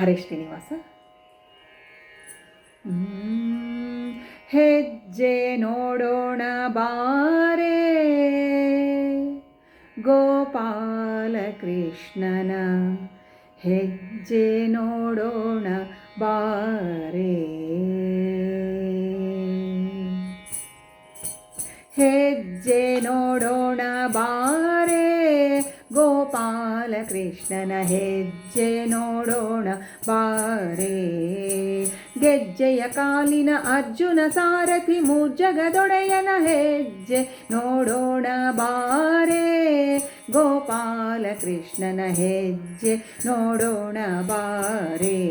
ಹರೇ ಶ್ರೀನಿವಾಸ ಹೆಜ್ಜೆ ನೋಡೋಣ ಬಾರೆ. ಗೋಪಾಲ ಕೃಷ್ಣನ ಹೆಜ್ಜೆ ನೋಡೋಣ ಬಾರೆ. ಬಾರೆ ಗೋಪಾಲ ಕೃಷ್ಣನ ಹೆಜ್ಜೆ ನೋಡೋಣ ಬಾರೆ ಗೆಜ್ಜೆಯ ಕಾಲಿನ ಅರ್ಜುನ ಸಾರಥಿ ಮೂಜಗದೊಡೆಯನ ಹೆಜ್ಜೆ. ನೋಡೋಣ ಬಾರೆ, ಗೋಪಾಲ ಕೃಷ್ಣನ ಹೆಜ್ಜೆ. ನೋಡೋಣ ಬಾರೆ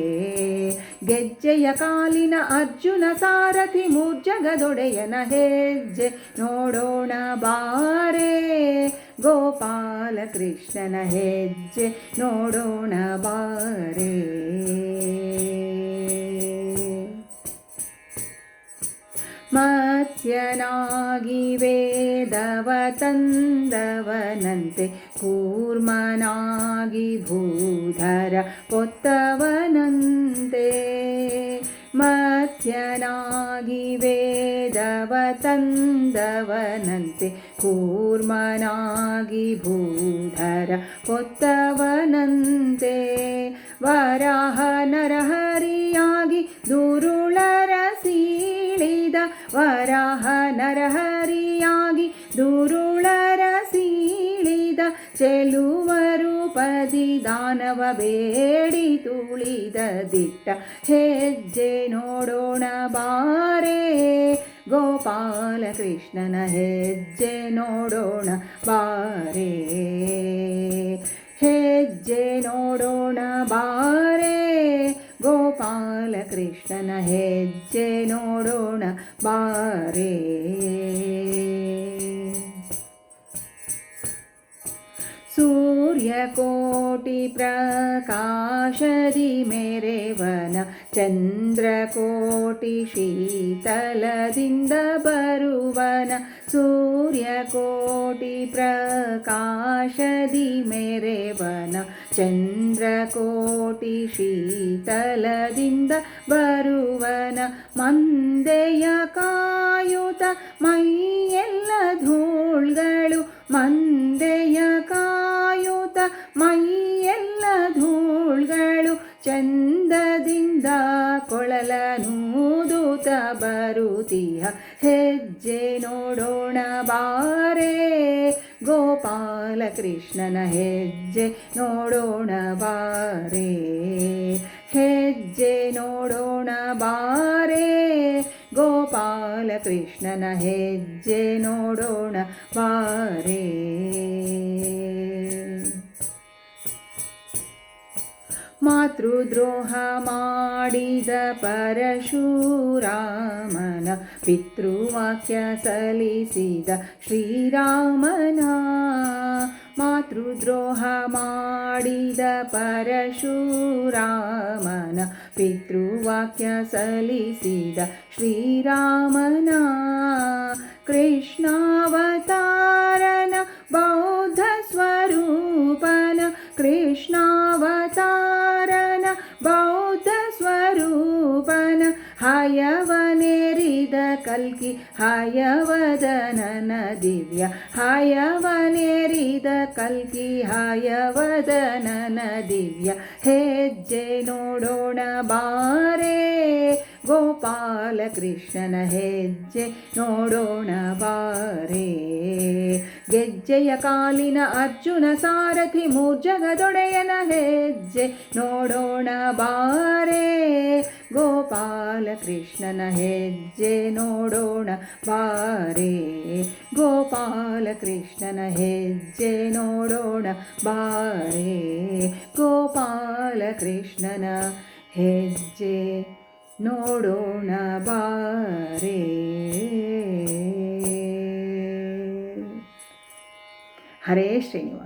ಗೆಜ್ಜೆಯ ಕಾಲಿನ ಅರ್ಜುನ ಸಾರಥಿ ಮುಜ್ಜಗದೊಡೆಯನ ಹೆಜ್ಜೆ. ನೋಡೋಣ ಬಾರೆ, ಗೋಪಾಲ ಕೃಷ್ಣನ ಹೆಜ್ಜೆ. ನೋಡೋಣ ಬಾರೆ. त्यनागिवेदवतं दवनन्ते कूर्मनागि भूधर पोत्तवनन्ते मत्यनागि वेदवतन्दवनन्ते कूर्मनागि भूधर पोत्तवनन्ते वराह नरः ವರಾಹ ನರಹರಿಯಾಗಿ ದುರುಳರ ಸೀಳಿದ ಚೆಲುವರು ರೂಪದಿ ದಾನವ ಬೇಡಿ ತುಳಿದ ದಿಟ್ಟ ಹೆಜ್ಜೆ ನೋಡೋಣ ಬಾರೆ. ಗೋಪಾಲ ಕೃಷ್ಣನ ಹೆಜ್ಜೆ ನೋಡೋಣ ಬಾರೆ. ಹೆಜ್ಜೆ ನೋಡೋಣ ಬಾರೆ. ಕೃಷ್ಣನ ಹೆಜ್ಜೆ ನೋಡೋಣ ಬಾರೆ. सूर्यकोटिप्रकाशदि मेरेवन चन्द्र कोटि शीतलद बन सूर्य कोटि प्रकाशदि मेरेवन चन्द्र कोटि शीतलद कायुत मै येलधू ಕೊಳಲನೂದುತ ಬರುತಿಯ ಹೆಜ್ಜೆ ನೋಡೋಣ ಬಾರೆ. ಗೋಪಾಲ ಕೃಷ್ಣನ ಹೆಜ್ಜೆ ನೋಡೋಣ ಬಾರೆ. ಹೆಜ್ಜೆ ನೋಡೋಣ ಬಾರೆ. ಗೋಪಾಲ ಕೃಷ್ಣನ ಹೆಜ್ಜೆ ನೋಡೋಣ ಬಾರೆ. ಮಾತೃದ್ರೋಹ ಮಾಡಿದ ಪರಶುರಾಮನ ಪಿತೃವಾಕ್ಯ ಸಲ್ಲಿಸಿದ ಶ್ರೀರಾಮನ ಮಾತೃದ್ರೋಹ ಮಾಡಿದ ಪರಶುರಾಮನ ಪಿತೃವಾಕ್ಯ ಸಲ್ಲಿಸಿದ ಶ್ರೀರಾಮನ ಕೃಷ್ಣಾವತಾರನ ಬೌದ್ಧ ಹಯವನೇರಿದ ಕಲ್ಕಿ ಹಯವದನನ ದಿವ್ಯ ಹಾಯವನೇರಿದ ಕಲ್ಕಿ ಹಾಯವದನನ ದಿವ್ಯ ಹೆಜ್ಜೆ ನೋಡೋಣ ಬಾರೆ ಗೋಪಾಲ ಕೃಷ್ಣನ ಹೆಜ್ಜೆ ನೋಡೋಣ ಬಾರೆ ಗೆಜ್ಜೆಯ ಕಾಲಿನ ಅರ್ಜುನ ಸಾರಥಿ ಮೂರ್ಜಗದೊಡೆಯನ ಹೆಜ್ಜೆ ನೋಡೋಣ ಬಾರೆ ಗೋಪಾಲ ಕೃಷ್ಣನ ಹೆಜ್ಜೆ ನೋಡೋಣ ಬಾರೆ. ಗೋಪಾಲಕೃಷ್ಣನ ಹೆಜ್ಜೆ ನೋಡೋಣ ಬಾರೆ. ಗೋಪಾಲಕೃಷ್ಣನ ಹೆಜ್ಜೆ ನೋಡೋಣ ಬಾರೆ. ಹರೇ ಶ್ರೀನಿವಾಸ.